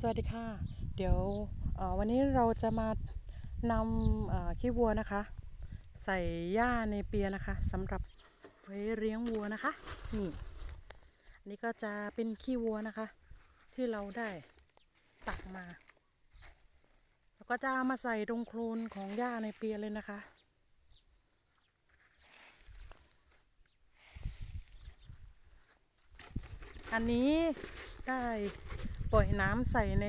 สวัสดีค่ะ เดี๋ยววันนี้เราจะมานำขี้วัวนะคะ ใส่หญ้าในเปียนะคะสำหรับไว้เลี้ยงวัวนะคะนี่อันนี้ก็จะเป็นขี้วัวนะคะ ที่เราได้ตักมา แล้วก็จะามาใส่ตรงโคลนของหญ้าในเปียเลยนะคะอันนี้ได้ ปล่อยน้ำใส่ใน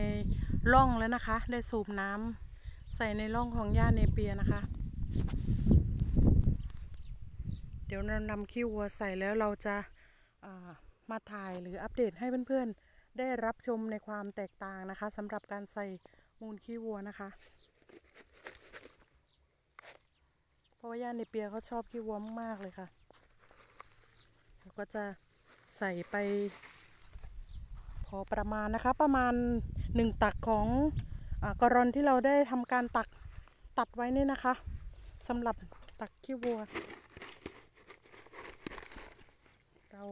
ร่องแล้วนะคะ ได้สูบน้ำใส่ในร่องของหญ้าเนเปียนะคะ เดี๋ยวเรานำขี้วัวใส่แล้วเราจะามาถ่ายหรืออัปเดตให้เพื่อนๆ ได้รับชมในความแตกต่างนะคะสำหรับการใส่มูลขี้วัวนะคะ เพราะว่าย่าเนเปียเขาชอบขี้วัวมากๆเลยค่ะเราก็จะใส่ไป พอประมาณนะคะประมาณหนึ่งตักของอกรอนที่เราได้ทำการตักตัดไว้นี่นะคะสำหรับตักขี้วัว เรา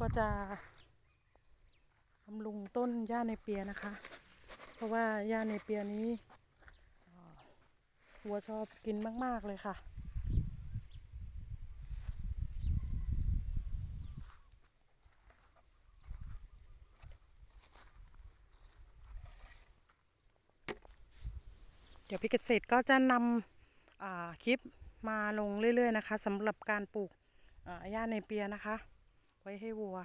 ก็จะบำรุงต้นหญ้าในเปียนะคะ เพราะว่าหญ้าในเปียนี้วัวชอบกินมาก ๆ เลยค่ะ เดี๋ยวพี่เกษตรก็จะนำคลิปมาลงเรื่อย ๆ นะคะสำหรับการปลูกหญ้าในเปียนะคะ ไว้ให้วัว